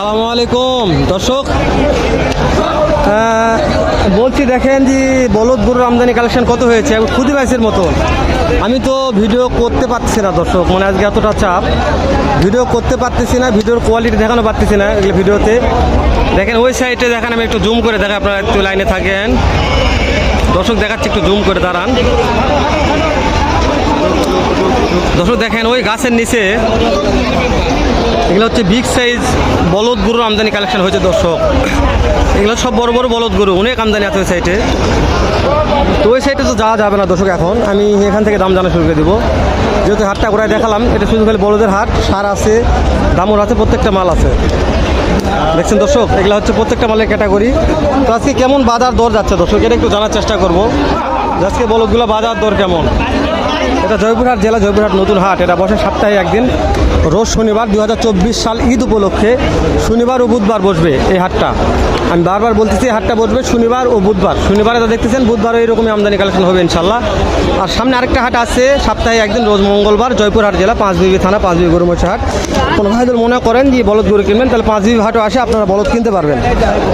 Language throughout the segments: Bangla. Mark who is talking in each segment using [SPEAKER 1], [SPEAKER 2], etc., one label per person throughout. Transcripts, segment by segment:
[SPEAKER 1] আসসালামু আলাইকুম। দর্শক বলছি দেখেন যে বলদ গরুর আমদানি কালেকশন কত হয়েছে? খুদি বাইসের মতো। আমি তো ভিডিও করতে পারতেছি না দর্শক মানে আজকে এতটা চাপ। ভিডিও করতে পারতেছি না ভিডিওর কোয়ালিটি দেখানো পারতেছি না এগুলো ভিডিওতে দেখেন, ওই সাইডে দেখেন, আমি একটু জুম করে দেখেন আপনারা একটু লাইনে থাকেন। দর্শক, দেখাচ্ছি, একটু জুম করে দাঁড়ান। দর্শক দেখেন, ওই গাছের নিচে এগুলো হচ্ছে বিগ সাইজ বলদ গরুর আমদানি কালেকশন হয়েছে দর্শক। এগুলো সব বড় বড় বলদ গরু, অনেক আমদানি আছে ওই সাইডে তো ওই সাইডে তো যাওয়া যাবে না দর্শক এখন। আমি এখান থেকে দাম জানা শুরু করে দিব। যেহেতু হাটটা করে দেখালাম, এটা শুধু খালি বলদের হাট, সার আছে, দামর আছে, প্রত্যেকটা মাল আছে। দেখছেন দর্শক, এগুলো হচ্ছে প্রত্যেকটা মালের ক্যাটাগরি তো আজকে কেমন বাজার দর যাচ্ছে দর্শক? এটা একটু জানার চেষ্টা করব। আজকে বলদগুলো বাজার দর কেমন? এটা জয়পুরহাট জেলা, জয়পুরহাট নতুন হাট। এটা বসে সপ্তাহে একদিন। রোজ শনিবার দু হাজার চব্বিশ সাল ঈদ উপলক্ষে শনিবার ও বুধবার বসবে এই হাটটা। আমি বারবার বলতেছি, হাটটা বসবে শনিবার ও বুধবার। শনিবারে তো দেখতেছেন, বুধবারও এরকমই আমদানি কালেকশন হবে ইনশাল্লাহ। আর সামনে আরেকটা হাট আছে, সপ্তাহে একদিন রোজ মঙ্গলবার, জয়পুরহাট জেলা, পাঁচবিবি থানা পাঁচ পাঁচবিবি গরুমসা হাট। কোনো ভাই মনে করেন যে বলদ গরু কিনবেন, তাহলে পাঁচ পাঁচবিবি হাটও আসে, আপনারা বলদ কিনতে পারবেন।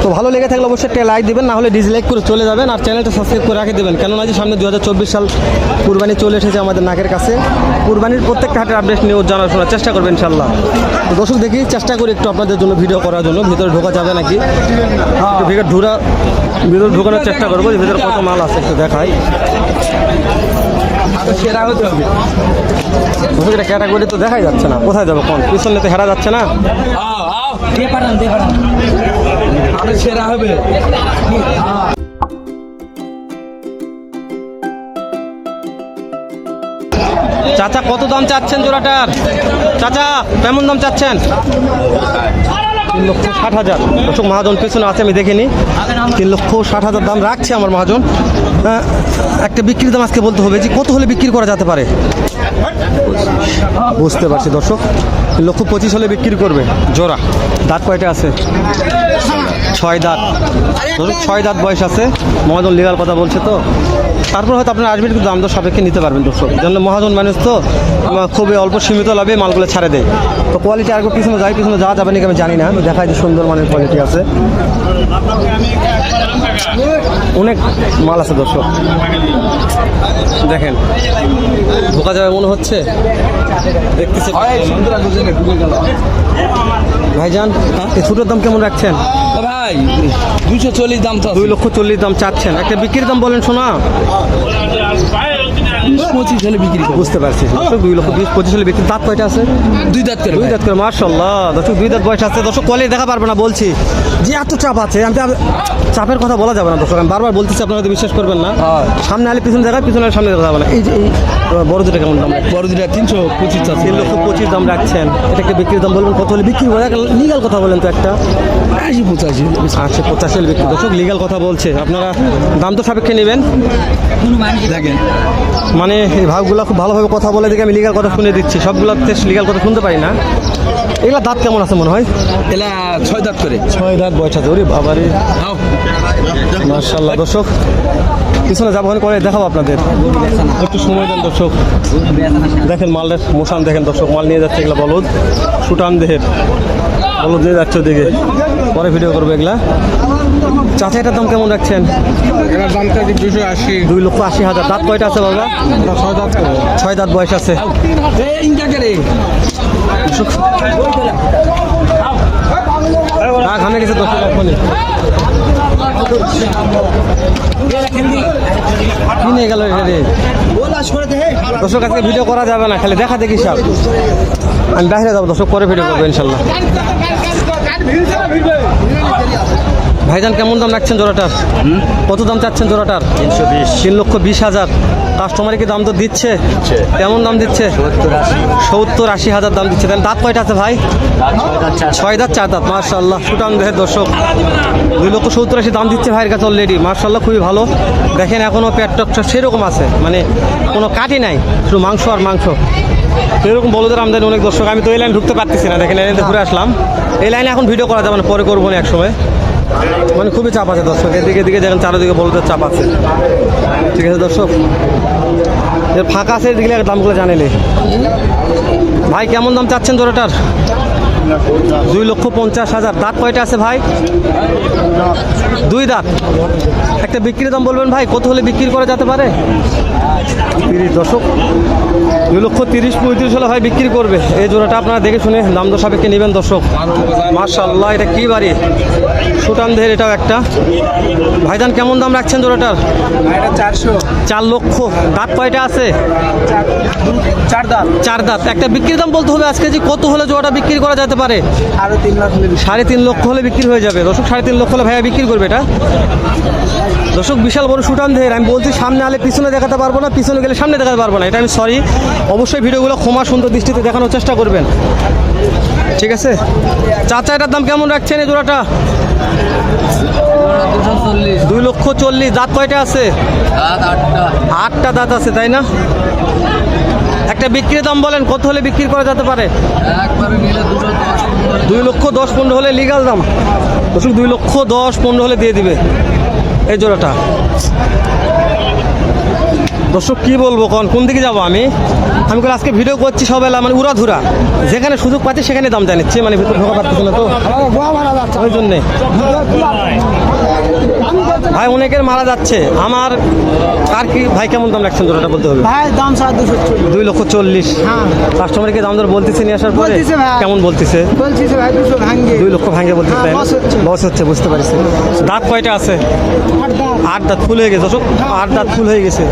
[SPEAKER 1] তো ভালো লেগে থাকলে অবশ্যই একটা লাইক দিবেন, না হলে ডিসলাইক করে চলে যাবেন আর চ্যানেলটা সাবস্ক্রাইব করে রাখে দেবেন। কেননা যে সামনে দু হাজার চব্বিশ সাল কুরবানি চলে এসেছে আমাদের নাকের কাছে। কুরবানির প্রত্যেকটা হাটের আপডেট নিউজ জানার শোনার চেষ্টা করবেন ইনশাল্লাহ। তো দর্শক দেখি, চেষ্টা করি একটু আপনাদের জন্য ভিডিও করার জন্য, ভিতরে ঢোকা যাবে নাকি? একটু ভিতরে ঢুরা ভিতরে ঢোকানোর চেষ্টা করব ভিতরে কত মাল আছে একটু দেখাই।
[SPEAKER 2] সেরা হতে হবে
[SPEAKER 1] দর্শক ক্যাটাগরি তো দেখাই যাচ্ছে না। কোথায় যাব কোন? পিছনে তো হেরা যাচ্ছে না?
[SPEAKER 2] সেরা হবে।
[SPEAKER 1] চাচা কত দাম চাচ্ছেন জোড়াটার? চাচা কেমন দাম চাচ্ছেন? তিন লক্ষ ষাট হাজার। দর্শক মহাজন পেছনে আছে আমি দেখিনি তিন লক্ষ ষাট হাজার দাম রাখছে আমার মহাজন। আহ, একটা বিক্রির দাম আজকে বলতে হবে যে কত হলে বিক্রি করা যেতে পারে? বুঝতে পারছি দর্শক লক্ষ পঁচিশ হলে বিক্রি করবে। জোড়া দাঁত কয়টা আছে? ছয় দাঁত। ধরুন ছয় দাঁত বয়স আছে, মহাজন লিগাল কথা বলছে তো। তারপর হয়তো আপনার আসবেন, কিন্তু দাম দর সাপেক্ষে নিতে পারবেন দর্শক। জন্য মহাজন মানুষ তো খুবই অল্প সীমিত লাভে মালগুলো ছাড়ে দেয়। তো কোয়ালিটি আর পিছনে যায় পিছনে যাওয়া যাবে নাকি আমি জানি না। দেখায় যে সুন্দর মানের কোয়ালিটি আছে। অনেক মাল আছে দর্শক। দেখেন, ঢোকা যাবে মনে হচ্ছে। দেখতেছে ভাইজান এই ছোটোর দাম কেমন রাখছেন?
[SPEAKER 2] ভাই দুশো চল্লিশ দাম তো
[SPEAKER 1] দুই লক্ষ চল্লিশ দাম চাচ্ছেন। একটা বিক্রির দাম বলেন শোনা।
[SPEAKER 2] পঁচিশ হলে বিক্রি করব।
[SPEAKER 1] বুঝতে পারছি। দর্শক দুই লক্ষ বিশ পঁচিশ হলে বিক্রি দাঁত কয়টা আছে?
[SPEAKER 2] দুই দাঁত করে
[SPEAKER 1] দুই
[SPEAKER 2] ভাই।
[SPEAKER 1] দাঁত করে মার্শাল্লাহ দর্শক দুই দাঁত বয়স আছে। দর্শক কোয়ালিটি দেখা পারবে না বলছি। যে এত চাপ আছে আমি চাপের কথা বলা যাবে না দর্শক। আমি বারবার বলতেছি আপনারা হয়তো বিশ্বাস করবেন না।
[SPEAKER 2] হ্যাঁ।
[SPEAKER 1] সামনে আলে পিছনে দেখা পিছনে সামনে দেখা যাবে না এই যে এই বড় দুটো কেমন দাম?
[SPEAKER 2] বড় দুটা তিনশো পঁচিশ
[SPEAKER 1] তিন লক্ষ পঁচিশ দাম রাখছেন। এটাকে বিক্রির দাম বলবেন কত হলে বিক্রি করে লিগাল কথা বলেন তো একটা।
[SPEAKER 2] আশি পঁচাশি।
[SPEAKER 1] পঁচাশি হলে বিক্রি দর্শক লিগাল কথা বলছে। আপনারা দাম তো সাপেক্ষে নেবেন। মানে ভাগগুলো খুব ভালোভাবে কথা বলে দেখে আমি লিগাল কথা শুনে দিচ্ছি। সবগুলোতে লিগাল কথা শুনতে পারি না। এগুলো দাঁত কেমন আছে মনে হয়?
[SPEAKER 2] এলা ছয় দাঁত করে।
[SPEAKER 1] ছয় দাঁত বয়স আছে ওরে বাবারে মার্শাল্লাহ দর্শক। পিছনে যাব ওখানে করে দেখাবো আপনাদের। একটু সময় দেন দর্শক। দেখেন মালের মোশান দেখেন দর্শক। মাল নিয়ে যাচ্ছে এগুলা বলদ। সুটান দেহের। বলদ নিয়ে যাচ্ছে ওদিকে। পরে ভিডিও করব এগুলা। চাচা এটার দাম কেমন রাখছেন? দুই লক্ষ আশি হাজার। দাঁত কয়টা আছে বাবা?
[SPEAKER 3] ছয় দাঁত
[SPEAKER 1] ছয় দাঁত বয়স আছে। গেছে গেল রে দর্শক আজকে ভিডিও করা যাবে না খালি দেখা দেখি সব আমি বাইরে যাব দর্শক পরে ভিডিও করব ইনশাল্লাহ ভাইজান কেমন দাম রাখছেন জোড়াটার? কত দাম চাচ্ছেন জোড়াটার? তিনশো বিশ। তিন লক্ষ বিশ হাজার। কাস্টমারে কি দাম তো দিচ্ছে? কেমন দাম দিচ্ছে? সত্তর আশি। হাজার দাম দিচ্ছে। তাহলে দাঁত কয়টা আছে ভাই? ছয় দাঁত চার দাঁত। মার্শাল্লাহ সুটান দেহের দর্শক। দুই লক্ষ সত্তর আশি দাম দিচ্ছে ভাইয়ের কাছে অলরেডি মার্শাল্লাহ খুবই ভালো। দেখেন এখনও পেট টকটা সেরকম আছে। মানে কোনো কাটি নাই। শুধু মাংস আর মাংস। এরকম বলদের আমদানি অনেক দর্শক। আমি তো এই লাইন ঢুকতে পারতেছি না। দেখেন লাইনে ঘুরে আসলাম। এই লাইনে এখন ভিডিও করা যাবে না পরে করব না এক সময় মানে খুবই চাপ আছে দর্শক। এদিকে এদিকে দেখেন চারিদিকে বলতে চাপ আছে। ঠিক আছে দর্শক? ফাঁকা আছে এদিকে দামগুলো জানিলে ভাই, কেমন দাম চাচ্ছেন জোড়াটার? দুই লক্ষ পঞ্চাশ হাজার। দাঁত কয়টা আছে ভাই? দুই দাঁত। একটা বিক্রির দাম বলবেন ভাই? কত হলে বিক্রি করা যেতে পারে? তিরিশ দশক দুই লক্ষ তিরিশ পঁয়ত্রিশ হলে ভাই বিক্রি করবে। এই জোড়াটা আপনারা দেখে শুনে দাম দর সাপেক্ষে নেবেন দর্শক। মার্শাল্লাহ এটা কী বাড়ি? সুটান দেহের এটাও একটা। ভাইজান কেমন দাম রাখছেন জোড়াটার?
[SPEAKER 2] চারশো।
[SPEAKER 1] চার লক্ষ। দাঁত কয়টা আছে?
[SPEAKER 2] চার দাম
[SPEAKER 1] চার দাঁত। একটা বিক্রির দাম বলতে হবে আজকে যে কত হলে জোড়াটা বিক্রি করা যেতে পারে? সাড়ে তিন লক্ষ হলে বিক্রি হয়ে যাবে। দর্শক সাড়ে তিন লক্ষ হলে ভাইয়া বিক্রি করবে এটা। দর্শক বিশাল বড় সুটান ধের। আমি বলছি সামনে আলে পিছনে দেখাতে পারব না পিছনে গেলে সামনে দেখাতে পারব না। এটা আমি সরি অবশ্যই ভিডিওগুলো ক্ষমা সুন্দর দৃষ্টিতে দেখানোর চেষ্টা করবেন। ঠিক আছে? চাচা এটার দাম কেমন রাখছেন এই জোড়াটা? দুই লক্ষ চল্লিশ। দাঁত কয়টা আছে?
[SPEAKER 2] আটটা।
[SPEAKER 1] দাঁত আছে তাই না? একটা বিক্রির দাম বলেন কত হলে বিক্রি করা যেতে পারে? দুই লক্ষ দশ পনেরো হলে। লিগাল দাম। দর্শক দুই লক্ষ দশ পনেরো হলে দিয়ে দিবে এই জোড়াটা। দর্শক, কি বলব কোন কোন দিকে যাব আমি? আমি করে আজকে ভিডিও করছি সবাই মানে উড়াধুরা। যেখানে সুযোগ পাচ্ছি সেখানে দাম জানিচ্ছি মানে ঢোকা পাচ্ছি না তো। ওই জন্যে। ভাই অনেকের মারা যাচ্ছে। আমার আর কি ভাই কেমন দাম রাখছেন জোড়াটা বলতে হবে?
[SPEAKER 2] ভাই দাম সাত দুশো
[SPEAKER 1] দুই লক্ষ চল্লিশ। কাস্টমারকে দাম দর বলতেছে নিয়ে আসার পরে কেমন বলতেছে?
[SPEAKER 2] বলছি ভাই দুশো ভাঙ্গে।
[SPEAKER 1] দুই লক্ষ ভাঙে বলতে
[SPEAKER 2] হ্যাঁ,
[SPEAKER 1] তাই
[SPEAKER 2] হচ্ছে।
[SPEAKER 1] বুঝতে পারছি। দাঁত কয়টা আছে?
[SPEAKER 2] আট
[SPEAKER 1] দাঁত। ফুল হয়ে গেছে আট দাঁত ফুল হয়ে গেছে।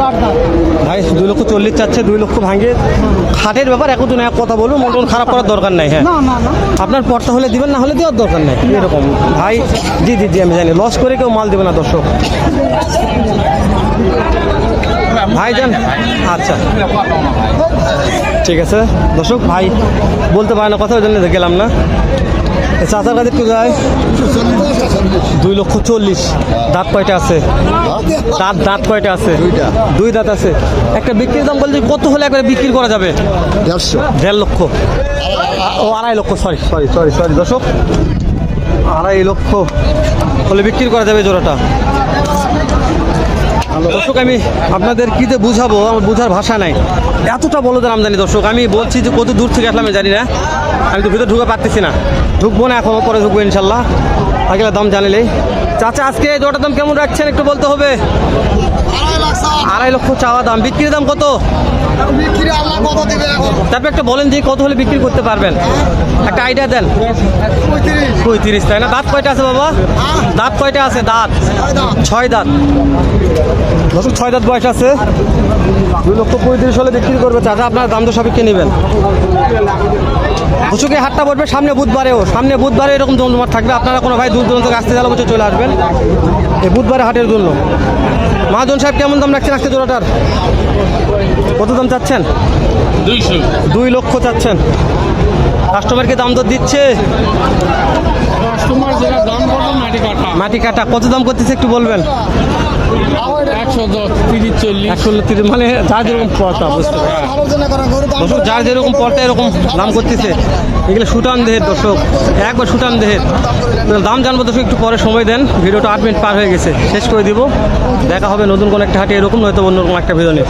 [SPEAKER 2] দাম
[SPEAKER 1] ভাই দুই লক্ষ চল্লিশ চাচ্ছে দুই লক্ষ ভাঙে খাটের ব্যাপার এখন এক কথা বলব মন খারাপ করার দরকার নাই হ্যাঁ। আপনার পর্তা হলে দিবেন না হলে দেওয়ার দরকার নেই এরকম। ভাই জি জি জি আমি জানি। লস করে কেউ মাল দেবে না দর্শক। ভাই যান আচ্ছা। ঠিক আছে। দর্শক ভাই বলতে পারে না কথা ওই জন্য গেলাম না। চাচার কাছে একটু যায়। দুই লক্ষ চল্লিশ। দাঁত কয়টা আছে? দাঁত দাঁত কয়টা আছে? দুই দাঁত আছে। একটা বিক্রির দাম বলছি কত হলে একবারে বিক্রি করা যাবে?
[SPEAKER 4] দেড়শো।
[SPEAKER 1] দেড় লক্ষ। ও আড়াই লক্ষ সরি সরি সরি সরি দর্শক। আড়াই লক্ষ। হলে বিক্রি করা যাবে জোড়াটা। দর্শক, আমি আপনাদের কী যে বুঝাবো, আমার বোঝার ভাষা নাই। এতটা বলদের আমদানি, দর্শক, আমি বলছি যে কত দূর থেকে আসলাম আমি জানি না। আমি তো ভিতরে ঢুকে পারতেছি না। ঢুকবো না এখনও পরে ঢুকবো ইনশাল্লাহ। আগেলা দাম জানিলেই। চাচা, আজকে এই জোড়াটার দাম কেমন রাখছেন? একটু বলতে হবে। আড়াই লক্ষ চাওয়া দাম। বিক্রির দাম কত? তারপর একটা বলেন যে কত হলে বিক্রি করতে পারবেন। একটা আইডিয়া দেন।
[SPEAKER 4] পঁয়ত্রিশ,
[SPEAKER 1] তাই না? দাঁত কয়টা আছে বাবা? দাঁত কয়টা আছে? দাঁত। ছয় দাঁত। বছর ছয় দাঁত বয়স আছে। দুই লক্ষ পঁয়ত্রিশ হলে বিক্রি করবে। চাচা, আপনার দাম তো সাপেক্ষে নেবেন। বছরকে হাটটা পড়বে সামনে বুধবারেও। সামনে বুধবারে এরকম জমজমাট থাকবে। আপনারা কোনো ভাই দূর দূরান্ত আসতে গেলে বছর চলে আসবেন। এই বুধবারে হাটের জন্য। মহাজন সাহেব কেমন দাম রাখছেন আজকে জোড়াটার? কত দাম চাচ্ছেন? দুই লক্ষ চাচ্ছেন। কাস্টমারকে দাম দর দিচ্ছে?
[SPEAKER 3] মাটি কাটা।
[SPEAKER 1] কত দাম করতেছে একটু বলবেন?
[SPEAKER 3] একশো দশ তিরিশ চল্লিশ
[SPEAKER 1] একশো তিরিশ মানে যার যেরকম পড়তা বুঝতে দর্শক, যার যেরকম পড়তা এরকম দাম করতেছে। এগুলো সুটান দেহের দর্শক, একবার সুটান দেহের। দাম জানব দর্শক, একটু পরে সময় দেন। ভিডিওটা আট মিনিট পার হয়ে গেছে, শেষ করে দিব। দেখা হবে নতুন কোনো একটা হাটে, এরকম নয়তো অন্যরকম একটা ভিডিও নিয়ে।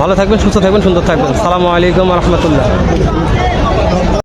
[SPEAKER 1] ভালো থাকবেন, সুস্থ থাকবেন, সুন্দর থাকবেন। সালামু আলাইকুম রহমতুল্লাহ।